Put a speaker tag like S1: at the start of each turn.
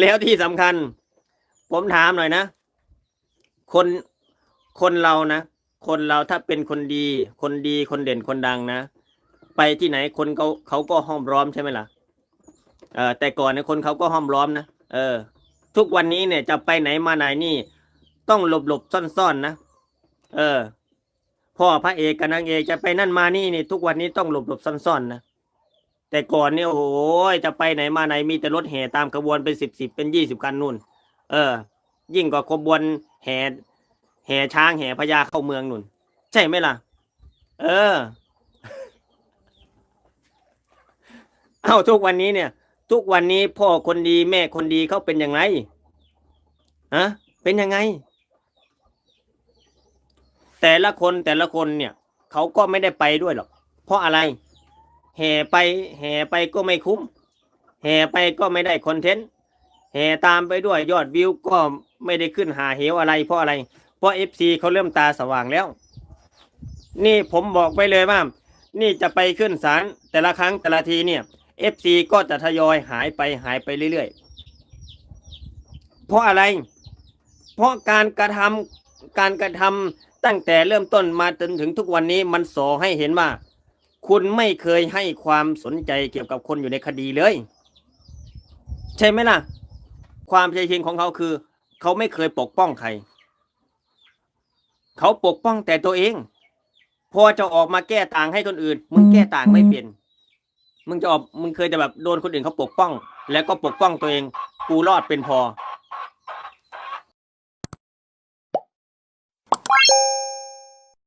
S1: แล้วที่สำคัญ ผมถามหน่อยนะ คนคนเรานะคนเราถ้าเป็นคนดี คนดีคนเด่นคนดังนะ ไปที่ไหนคนเขาเขาก็ห้อมล้อมใช่ไหมล่ะเออแต่ก่อนเนี่ยคนเขาก็ห้อมล้อมนะเออ ทุกวันนี้เนี่ยจะไปไหนมาไหนนี่ ต้องหลบหลบซ่อนซ่อนนะเออ พ่อพระเอกกับนางเอกจะไปนั่นมานี่นี่ทุกวันนี้ต้องหลบหลบซ่อนซ่อนนะ แต่ก่อนเนี่ยโอ้โหจะไปไหนมาไหนมีแต่รถแห่ตามขบวนเป็นสิบสิบเป็นยี่สิบคันนู่น เออ ยิ่งกว่าขบวนแห่แห่ช้างแห่พญาเข้าเมืองนู่น ใช่ไหมล่ะ เออ เอาทุกวันนี้เนี่ย ทุกวันนี้พ่อคนดีแม่คนดีเขาเป็นยังไงฮะเป็นยังไง แต่ละคนแต่ละคนเนี่ย เขาก็ไม่ได้ไปด้วยหรอกเพราะอะไร แห่ไปแห่ไปก็ไม่คุ้ม แห่ไปก็ไม่ได้คอนเทนต์แห่ตามไปด้วยยอดวิวก็ไม่ได้ขึ้นหาเหวอะไรเพราะอะไร เพราะเอฟซีเขาเริ่มตาสว่างแล้ว นี่ผมบอกไปเลยว่า นี่จะไปขึ้นศาลแต่ละครั้งแต่ละทีเนี่ยเอฟซีก็จะทยอยหายไปหายไปเรื่อยๆ เพราะอะไร เพราะการกระทำการกระทำตั้งแต่เริ่มต้นมาจนถึงทุกวันนี้มันสอให้เห็นว่า คุณไม่เคยให้ความสนใจเกี่ยวกับคนอยู่ในคดีเลย ใช่ไหมล่ะ ความใจจริงของเขาคือ เขาไม่เคยปกป้องใคร เขาปกป้องแต่ตัวเอง พอจะออกมาแก้ต่างให้คนอื่น มึงแก้ต่างไม่เป็น มึงจะออกมึงเคยจะแบบโดนคนอื่นเขาปกป้อง แล้วก็ปกป้องตัวเอง กูรอดเป็นพอ